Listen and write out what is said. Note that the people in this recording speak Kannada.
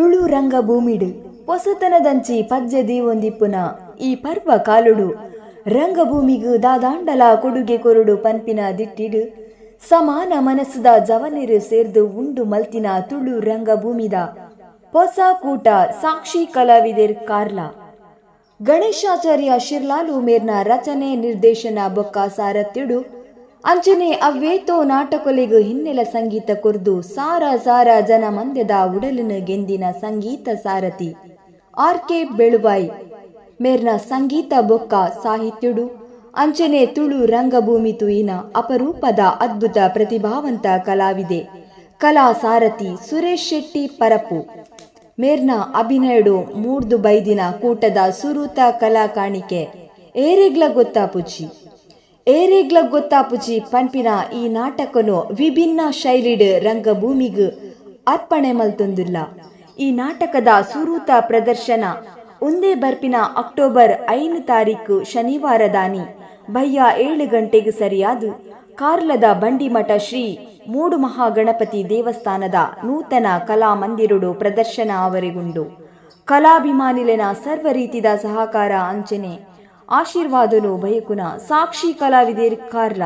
ತುಳು ರಂಗಭೂಮಿಡು ಹೊಸತನದಂಚಿ ಪಜ್ಜದಿ ಒಂದಿಪ್ಪುನ ಈ ಪರ್ವ ಕಾಲುಡು. ರಂಗಭೂಮಿಗೂ ದಾದಾಂಡಲ ಕೊಡುಗೆ ಕೊರುಡು ಪನ್ಪಿನ ದಿಟ್ಟಿಡು. ಸಮಾನ ಮನಸ್ಸುದ ಜವನಿರು ಸೇರ್ದು ಉಂಡು ಮಲ್ತಿನ ತುಳು ರಂಗಭೂಮಿದ. ಹೊಸ ಕೂಟ ಸಾಕ್ಷಿ ಕಲಾವಿದೆರ್ ಕಾರ್ಲ. ಗಣೇಶಾಚಾರ್ಯ ಶಿರ್ಲಾಲು ಮೇರ್ನ ರಚನೆ ನಿರ್ದೇಶನ ಬೊಕ್ಕ ಸಾರತ್ಯುಡು ಅಂಚನೆ ಅವ್ವೇತೋ ನಾಟಕೊಲೆಗು ಹಿನ್ನೆಲೆ ಸಂಗೀತ ಕೊರ್ದು ಸಾರ ಸಾರ ಜನ ಮಂದ್ಯದ ಉಡಲಿನ ಗೆಂದಿನ ಸಂಗೀತ ಸಾರಥಿ. ಆರ್ ಕೆ ಬೆಳುಬಾಯಿ, ಮೇರ್ನ ಸಂಗೀತ ಬೊಕ್ಕ ಸಾಹಿತ್ಯುಡು ಅಂಚನೆ ತುಳು ರಂಗಭೂಮಿ ತುಯಿನ ಅಪರೂಪದ ಅದ್ಭುತ ಪ್ರತಿಭಾವಂತ ಕಲಾವಿದೆ. ಕಲಾ ಸಾರಥಿ ಸುರೇಶ್ ಶೆಟ್ಟಿ ಪರಪು ಮೇರ್ನ ಅಭಿನಯಡು ಮೂರ್ದು ಬೈದಿನ ಕೂಟದ ಸುರೂತ ಕಲಾ ಕಾಣಿಕೆ ಏರೆಗ್ಲ ಗೊತ್ತಾಪುಚಿ ಏರೆಗ್ಲ ಗೊತ್ತಾಪುಜಿ ಪನ್ಪಿನ ಈ ನಾಟಕನು ವಿಭಿನ್ನ ಶೈಲಿಡ್ ರಂಗಭೂಮಿಗ್ ಅರ್ಪಣೆ ಮಲ್ತೊಂದುಲ್ಲ. ಈ ನಾಟಕದ ಸುರೂತ ಪ್ರದರ್ಶನ ಒಂದೇ ಬರ್ಪಿನ ಅಕ್ಟೋಬರ್ ಐದು ತಾರೀಕು ಶನಿವಾರದಾನಿ ಬಯ್ಯ ಏಳು ಗಂಟೆಗೆ ಸರಿಯಾದು. ಕಾರ್ಲದ ಬಂಡಿಮಠ ಶ್ರೀ ಮೂಡು ಮಹಾಗಣಪತಿ ದೇವಸ್ಥಾನದ ನೂತನ ಕಲಾ ಮಂದಿರುಡು ಪ್ರದರ್ಶನ ಆವರೆಗುಂಡು ಕಲಾಭಿಮಾನಿಲೆನ ಸರ್ವ ರೀತಿದ ಸಹಕಾರ ಅಂಚನೆ. ಆಶೀರ್ವಾದನು ಬಯಕುನ ಸಾಕ್ಷಿ ಕಲಾವಿದೇರ್ ಕಾರ್ಲ